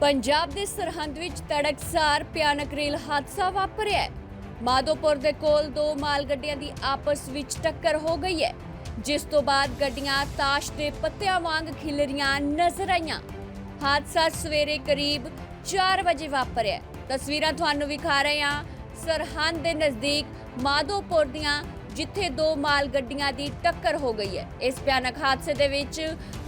ਪੰਜਾਬ ਦੇ ਸਰਹੰਦ ਵਿੱਚ ਤੜਕਸਾਰ ਭਿਆਨਕ ਰੇਲ ਹਾਦਸਾ ਵਾਪਰਿਆ ਹੈ। ਮਾਧੋਪੁਰ ਦੇ ਕੋਲ ਦੋ ਮਾਲ ਗੱਡੀਆਂ ਦੀ ਆਪਸ ਵਿੱਚ ਟੱਕਰ ਹੋ ਗਈ ਹੈ, ਜਿਸ ਤੋਂ ਬਾਅਦ ਗੱਡੀਆਂ ਤਾਸ਼ ਦੇ ਪੱਤਿਆਂ ਵਾਂਗ ਖਿਲਰੀਆਂ ਨਜ਼ਰ ਆਈਆਂ। ਹਾਦਸਾ ਸਵੇਰੇ ਕਰੀਬ 4 ਵਜੇ ਵਾਪਰਿਆ ਤਸਵੀਰਾਂ ਤੁਹਾਨੂੰ ਵਿਖਾ ਰਹੇ ਹਾਂ। ਸਰਹੰਦ ਦੇ ਨਜ਼ਦੀਕ ਮਾਧੋਪੁਰ ਦੀਆਂ ਜਿੱਥੇ ਦੋ ਮਾਲ ਗੱਡੀਆਂ ਦੀ ਟੱਕਰ ਹੋ ਗਈ ਹੈ ਇਸ ਭਿਆਨਕ ਹਾਦਸੇ ਦੇ ਵਿੱਚ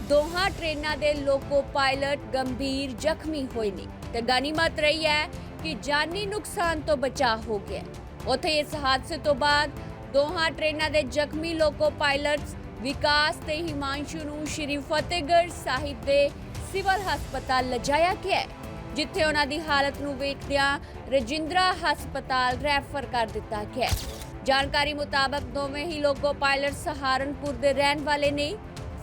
ਦੋਹਾਂ ਟ੍ਰੇਨਾਂ ਦੇ ਲੋਕੋ ਪਾਇਲਟ ਗੰਭੀਰ ਜ਼ਖਮੀ ਹੋਏ ਨੇ ਤੇ ਗਨੀਮਤ ਰਹੀ ਹੈ ਕਿ ਜਾਨੀ ਨੁਕਸਾਨ ਤੋਂ ਬਚਾਅ ਹੋ ਗਿਆ ਹੈ। ਉੱਥੇ ਇਸ ਹਾਦਸੇ ਤੋਂ ਬਾਅਦ ਦੋਹਾਂ ਟ੍ਰੇਨਾਂ ਦੇ ਜ਼ਖਮੀ ਲੋਕੋ ਪਾਇਲਟਸ ਵਿਕਾਸ ਤੇ ਹਿਮਾਂਸ਼ੂ ਨੂੰ ਸ਼੍ਰੀ ਫਤਿਹਗੜ੍ਹ ਸਾਹਿਬ ਦੇ ਸਿਵਲ ਹਸਪਤਾਲ ਲਿਜਾਇਆ ਗਿਆ ਜਿੱਥੇ ਉਹਨਾਂ ਦੀ ਹਾਲਤ ਨੂੰ ਵੇਖਦਿਆਂ ਰਜਿੰਦਰਾ ਹਸਪਤਾਲ ਰੈਫਰ ਕਰ ਦਿੱਤਾ ਗਿਆ ਜਾਣਕਾਰੀ ਮੁਤਾਬਕ ਦੋਵੇਂ ਹੀ ਲੋਕੋ ਪਾਇਲਟ ਸਹਾਰਨਪੁਰ ਦੇ ਰਹਿਣ ਵਾਲੇ ਨੇ।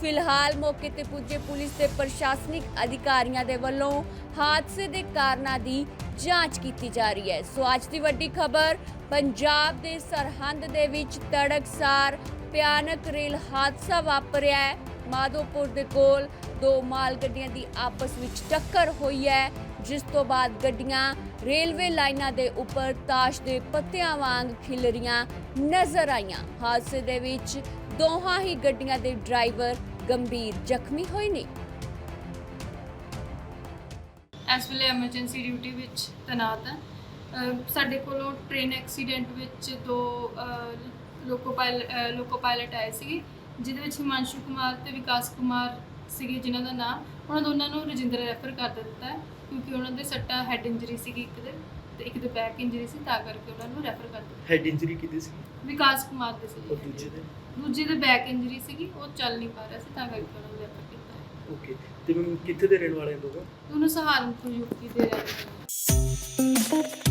ਫਿਲਹਾਲ ਮੌਕੇ ਤੇ ਪੁੱਜੇ ਪੁਲਿਸ ਤੇ ਪ੍ਰਸ਼ਾਸਨਿਕ ਅਧਿਕਾਰੀਆਂ ਦੇ ਵੱਲੋਂ ਹਾਦਸੇ ਦੇ ਕਾਰਨਾਂ ਦੀ ਜਾਂਚ ਕੀਤੀ ਜਾ ਰਹੀ ਹੈ। ਸੋ ਅੱਜ ਦੀ ਵੱਡੀ ਖਬਰ, ਪੰਜਾਬ ਦੇ ਸਰਹੰਦ ਦੇ ਵਿੱਚ ਤੜਕਸਾਰ, ਭਿਆਨਕ ਰੇਲ ਹਾਦਸਾ ਵਾਪਰਿਆ ਹੈ। ਮਾਧੋਪੁਰ ਦੇ ਕੋਲ ਦੋ ਮਾਲ ਗੱਡੀਆਂ ਦੀ ਆਪਸ ਵਿੱਚ ਟੱਕਰ ਹੋਈ ਹੈ। ਜਿਸ ਤੋਂ ਬਾਅਦ ਗੱਡੀਆਂ ਰੇਲਵੇ ਲਾਈਨਾਂ ਦੇ ਉੱਪਰ ਤਾਸ਼ ਦੇ ਪੱਤਿਆਂ ਵਾਂਗ ਖਿਲਰੀਆਂ ਨਜ਼ਰ ਆਈਆਂ। ਹਾਦਸੇ ਦੇ ਵਿੱਚ ਦੋਹਾਂ ਹੀ ਗੱਡੀਆਂ ਦੇ ਡਰਾਈਵਰ ਗੰਭੀਰ ਜ਼ਖਮੀ ਹੋਏ ਨੇ। ਇਸ ਵੇਲੇ ਐਮਰਜੈਂਸੀ ਡਿਊਟੀ ਵਿੱਚ ਤੈਨਾਤ ਹਾਂ। ਸਾਡੇ ਕੋਲੋਂ ਟ੍ਰੇਨ ਐਕਸੀਡੈਂਟ ਵਿੱਚ ਦੋ ਲੋਕੋ ਪਾਇਲਟ ਲੋਕੋ ਪਾਇਲਟ ਆਏ ਸੀਗੇ, ਜਿਹਦੇ ਵਿੱਚ ਹਿਮਾਂਸ਼ੂ ਕੁਮਾਰ ਤੇ ਵਿਕਾਸ ਕੁਮਾਰ ਸੀਗੇ ਜਿਨ੍ਹਾਂ ਦਾ ਨਾਮ। ਉਹਨਾਂ ਦੋਨਾਂ ਨੂੰ ਰਜਿੰਦਰ ਰੈਫਰ ਕਰ ਦਿੱਤਾ ਹੈ ਕਿਉਂਕਿ ਉਹਨਾਂ ਦੇ ਸੱਟਾ ਹੈਡ ਇੰਜਰੀ ਸੀਗੀ ਇੱਕ ਦੇ ਤੇ ਇੱਕ ਦੇ ਬੈਕ ਇੰਜਰੀ ਸੀ ਤਾਂ ਕਰਕੇ ਉਹਨਾਂ ਨੂੰ ਰੈਫਰ ਕਰ ਦਿੱਤਾ। ਹੈਡ ਇੰਜਰੀ ਕਿਤੇ ਸੀ ਵਿਕਾਸ ਕੁਮਾਰ ਦੇ ਔਰ ਸੀ ਦੂਜੇ ਦੇ। ਦੂਜੇ ਦੇ ਬੈਕ ਇੰਜਰੀ ਸੀਗੀ ਉਹ ਚੱਲ ਨਹੀਂ ਪਾ ਰਿਹਾ ਸੀ ਤਾਂ ਕਰਕੇ ਉਹਨਾਂ ਨੂੰ ਰੈਫਰ ਕੀਤਾ ਹੈ। ਓਕੇ ਤੇ ਮੈਮ ਕਿੱਥੇ ਦੇ ਰਹਿਣ ਵਾਲੇ ਲੋਕ ਦੋਨੋਂ? ਸਹਾਰਨਪੁਰ ਯੂਪੀ ਦੇ ਰਹਿਣ ਵਾਲੇ।